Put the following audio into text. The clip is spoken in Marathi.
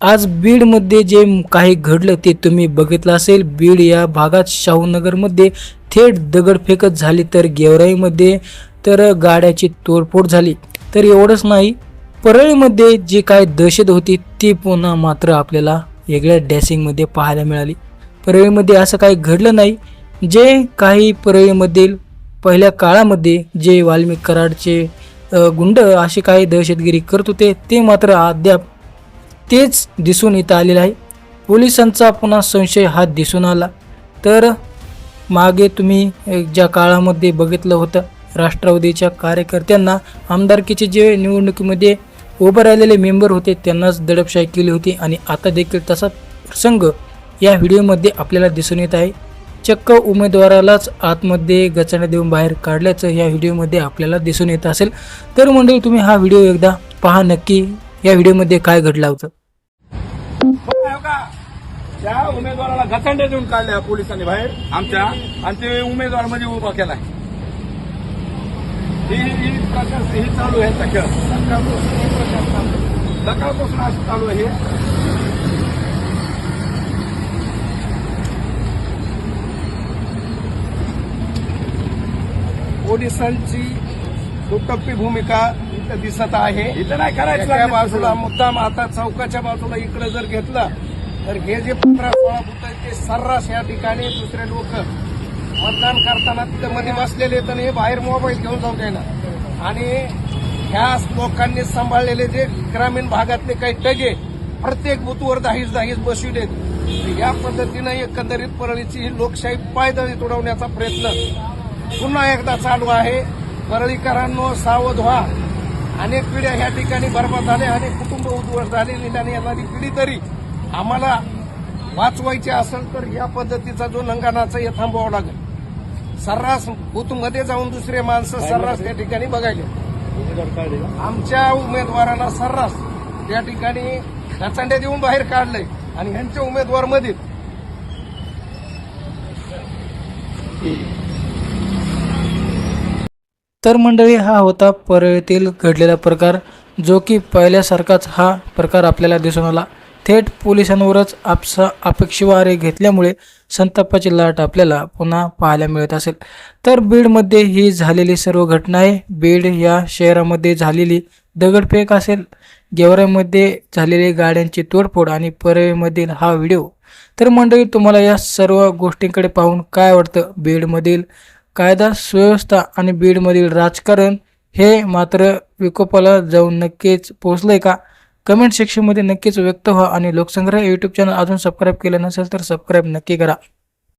आज बीडमध्ये जे काही घडलं ते तुम्ही बघितलं असेल. बीड या भागात शाहूनगरमध्ये थेट दगडफेकच झाली तर गेवराईमध्ये तर गाड्याची तोडफोड झाली. तर एवढंच नाही परळीमध्ये जी काय दहशत होती ती पुन्हा मात्र आपल्याला वेगळ्या डॅसिंगमध्ये पाहायला मिळाली. परळीमध्ये असं काही घडलं नाही. जे काही परळीमधील पहिल्या काळामध्ये जे वाल्मिक कराडचे गुंड असे काही दहशतगिरी करत होते ते मात्र अद्याप तेच दिसून येत आलेलं आहे. पोलिसांचा पुन्हा संशय हा दिसून आला. तर मागे तुम्ही ज्या काळामध्ये बघितलं होतं राष्ट्रवादीच्या कार्यकर्त्यांना आमदारकीचे जे निवडणुकीमध्ये उभं राहिलेले मेंबर होते त्यांनाच दडपशाही केली होती आणि आता देखील तसा प्रसंग या व्हिडिओमध्ये आपल्याला दिसून येत आहे. चक्क उमेदवारालाच आतमध्ये गचाने देऊन बाहेर काढल्याचं या व्हिडिओमध्ये आपल्याला दिसून येत असेल. तर मंडळी तुम्ही हा व्हिडिओ एकदा पहा नक्की. या व्हिडिओमध्ये काय घडलं होतं? त्या उमेदवाराला घचंडे देऊन काढल्या पोलिसांनी बाहेर आमच्या आणि ते उमेदवारमध्ये उभा केलाय ही प्रकार चालू आहे सकाळपासून हे प्रकार चालू. आहे. पोलिसांची दुटप्पी भूमिका इथं दिसत आहे इथं नाही करायचं बाजूला मुद्दाम आता चौकाच्या बाजूला इकडे जर घेतलं तर हे जे पंधरा सोळा बुथ आहेत ते सर्रास या ठिकाणी दुसरे लोक मतदान करताना तिथं मध्ये बसलेले तर हे बाहेर मोबाईल घेऊन जाऊ द्यायला आणि ह्या लोकांनी सांभाळलेले जे ग्रामीण भागातले काही टगे प्रत्येक बुथवर दहाच दहाच बसविलेत. या पद्धतीनं एकंदरीत परळीची ही लोकशाही पायदळी तुडवण्याचा प्रयत्न पुन्हा एकदा चालू आहे. परळीकरांनो सावध व्हा. अनेक पिढ्या ह्या ठिकाणी बर्बाद झाल्या अनेक कुटुंब उद्ध्वस्त झाले निदान येणारी पिढी तरी आम्हाला वाचवायची असेल तर या पद्धतीचा जो लंगाणाचा हे थांबवावं लागेल. सर्रास बुथमध्ये जाऊन दुसरे माणसं सर्रास त्या ठिकाणी बघायले आमच्या उमेदवारांना सर्रास त्या ठिकाणी ढचांड्या देऊन बाहेर काढलंय आणि ह्यांच्या उमेदवारमध्ये तर मंडळी हा होता परळीतील घडलेला प्रकार जो की पहिल्यासारखाच हा प्रकार आपल्याला दिसून आला. थेट पोलिसांवरच आपसा अपेक्षेवारे घेतल्यामुळे संतापाची लाट आपल्याला पुन्हा पाहायला मिळत असेल. तर बीडमध्ये ही झालेली सर्व घटना आहे. बीड या शहरामध्ये झालेली दगडफेक असेल गेवराईमध्ये झालेली गाड्यांची तोडफोड आणि परळीमधील हा व्हिडिओ. तर मंडळी तुम्हाला या सर्व गोष्टींकडे पाहून काय वाटतं? बीडमधील कायदा सुव्यवस्था आणि बीडमधील राजकारण हे मात्र विकोपाला जाऊन नक्कीच पोहोचलंय का? कमेंट सेक्शनमध्ये नक्कीच व्यक्त व्हा आणि लोकसंग्रह यूट्यूब चॅनल अजून सबस्क्राईब केलं नसेल तर सबस्क्राईब नक्की करा.